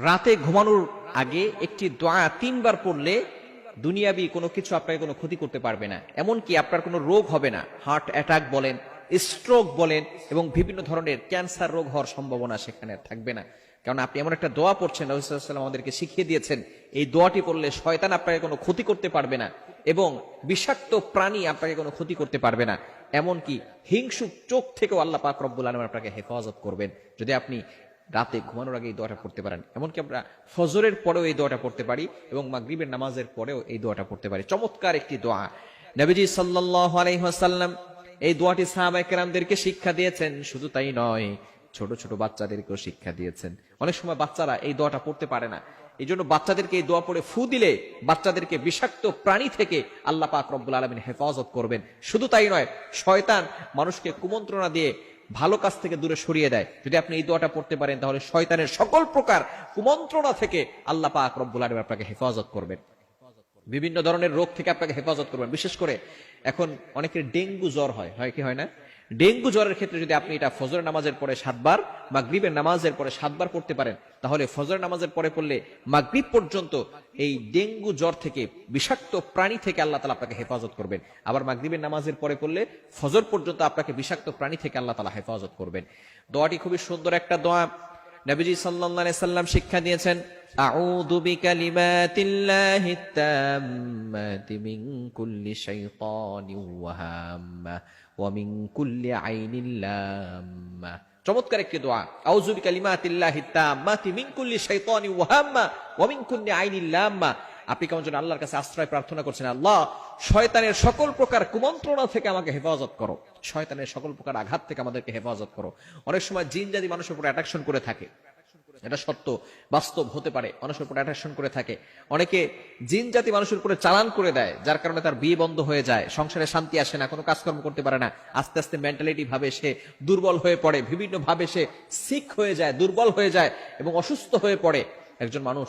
রাতে ঘুমানোর আগে একটি দোয়া তিনবার পড়লে দুনিয়াবি কোনো কিছু আপনাকে কোনো ক্ষতি করতে পারবে না। এমনকি আপনার কোনো রোগ হবে না। হার্ট অ্যাটাক বলেন, স্ট্রোক বলেন এবং বিভিন্ন ধরনের ক্যান্সার রোগ হওয়ার সম্ভাবনা সেখানে থাকবে না। কারণ আপনি এমন একটা দোয়া পড়ছেন রহিসাল্লাম আমাদেরকে শিখিয়ে দিয়েছেন, এই দোয়াটি পড়লে শয়তান আপনাকে কোনো ক্ষতি করতে পারবে না এবং বিষাক্ত প্রাণী আপনাকে কোনো ক্ষতি করতে পারবে না। এমনকি হিংসুক চোখ থেকেও আল্লাহ পাক রব্বুল আলম আপনাকে হেফাজত করবেন। যদি আপনি রাতে ঘুমানোর আগে এই দোয়াটা পড়তে পারেন। এমনকি আমরা ফজরের পরেও এই দোয়াটা পড়তে পারি এবং মাগরিবের নামাজের পরেও এই দোয়াটা পড়তে পারি। চমৎকার একটি দোয়া। নবীজি ওয়াসাল্লাম এই দোয়াটি সাহাবাইকেরামদেরকে শিক্ষা দিয়েছেন। শুধু তাই নয়, ছোট ছোট বাচ্চাদেরকেও শিক্ষা দিয়েছেন। অনেক সময় বাচ্চারা এই দোয়াটা পড়তে পারে না। এই জন্য বাচ্চাদেরকে এই দোয়া পড়ে ফু দিলে বাচ্চাদেরকে বিষাক্ত প্রাণী থেকে আল্লাহ পাক রব্বুল আলমিন হেফাজত করবেন। শুধু তাই নয়, শয়তান মানুষকে কুমন্ত্রণা দিয়ে ভালো কাজ থেকে দূরে সরিয়ে দেয়। যদি আপনি এই দোয়াটা পড়তে পারেন, তাহলে শয়তানের সকল প্রকার কুমন্ত্রণা থেকে আল্লাহ পাক রব্বুল আলম আপনাকে হেফাজত করবেন। বিভিন্ন ধরনের রোগ থেকে আপনাকে হেফাজত করবেন। বিশেষ করে এখন অনেকের ডেঙ্গু জ্বর হয়। হয় কি হয় না? ডেঙ্গু জ্বরের ক্ষেত্রে যদি আপনি এটা ফজর নামাজের পরে সাতবার, মাগরিবের নামাজের পরে সাতবার পড়তে পারেন, তাহলে ফজর নামাজের পরে পড়লে মাগরিব পর্যন্ত এই ডেঙ্গু জ্বর থেকে, বিষাক্ত প্রাণী থেকে আল্লাহ তালা আপনাকে হেফাজত করবেন। আবার মাগরিবের নামাজের পরে পড়লে ফজর পর্যন্ত আপনাকে বিষাক্ত প্রাণী থেকে আল্লাহ তালা হেফাজত করবেন। দোয়াটি খুবই সুন্দর একটা দোয়া। নবীজি সাল্লাহ সাল্লাম শিক্ষা দিয়েছেন বিকালিমাতিল্লাহি তাম্মাতি মিন কুল্লি শাইতানিন ওয়া হাম্মা ওয়া মিন কুল্লি আইনিন লাম্মা। চমৎকার একটি দোয়া, আউযু বিকালিমাতিল্লাহি তাম্মাতি মিন কুল্লি শাইতানিন ওয়াহাম্মা ওয়া কুল্লি লাম্মা। আপনি কেমন যেন আল্লাহর কাছে আশ্রয় প্রার্থনা করছেন, আল্লাহ, শয়তানের সকল প্রকার কুমন্ত্রণা থেকে আমাকে হেফাজত করো। শয়তানের সকল প্রকার আঘাত থেকে আমাদেরকে হেফাজত করো। অনেক সময় জিন জাতি মানুষের উপর অ্যাট্রাকশন করে থাকে। এটা সত্য, বাস্তব হতে পারে, মানুষের উপর অ্যাট্রাকশন করে থাকে। অনেকে জিন জাতি মানুষের উপরে চালান করে দেয়, যার কারণে তার বিয়ে বন্ধ হয়ে যায়, সংসারে শান্তি আসে না, কোনো কাজকর্ম করতে পারে না। আস্তে আস্তে মেন্টালিটি ভাবে সে দুর্বল হয়ে পড়ে বিভিন্ন ভাবে সে সিক হয়ে যায়, দুর্বল হয়ে যায় এবং অসুস্থ হয়ে পড়ে। একজন মানুষ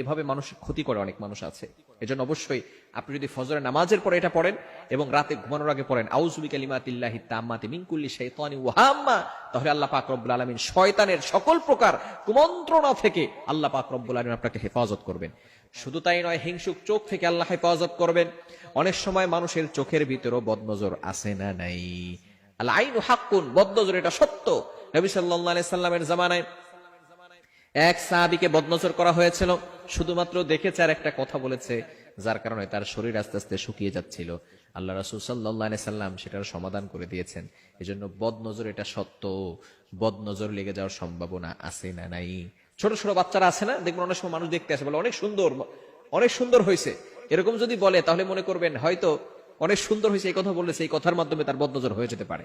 এভাবে মানুষ ক্ষতি করে অনেক মানুষ আছে। এজন্য অবশ্যই আপনি যদি ফজরের নামাজের পরে এটা পড়েন এবং রাতে ঘুমানোর আগে পড়েন আউজুবি কালিমাতিল্লাহি তাম্মাতি মিন কুল্লি শাইতানি ওয়াহাম্মা তাহলে আল্লাহ পাক রব্বুল আলামিন শয়তানের সকল প্রকার কুমন্ত্রণা থেকে আল্লাহ পাক রব্বুল আলামিন আপনাকে হেফাজত করবেন। শুধু তাই নয়, হিংসুক চোখ থেকে আল্লাহ হেফাজত করবেন। অনেক সময় মানুষের চোখের ভিতরেও বদনজর আসে না নাই? আল্লাহ আইনু হাক্কুন, বদনজর এটা সত্য। নবী সাল্লাল্লাহু আলাইহি সাল্লামের জামানায় এক সাহাবিকে বদনজর করা হয়েছিল, শুধুমাত্র দেখেছে আর একটা কথা বলেছে, যার কারণে তার শরীর আস্তে আস্তে শুকিয়ে যাচ্ছিল। আল্লাহ রাসুল সাল্লাহ সাল্লাম সেটার সমাধান করে দিয়েছেন। এজন্য বদনজর এটা সত্য। বদনজর লেগে যাওয়ার সম্ভাবনা আছে না নাই? ছোট ছোট বাচ্চারা আছে না? দেখবেন অনেক সময় মানুষ দেখতে আসে, বলে, অনেক সুন্দর অনেক সুন্দর হয়েছে। এরকম যদি বলে, তাহলে মনে করবেন হয়তো অনেক সুন্দর হয়েছে, এই কথা বললে সেই কথার মাধ্যমে তার বদনজর হয়ে যেতে পারে।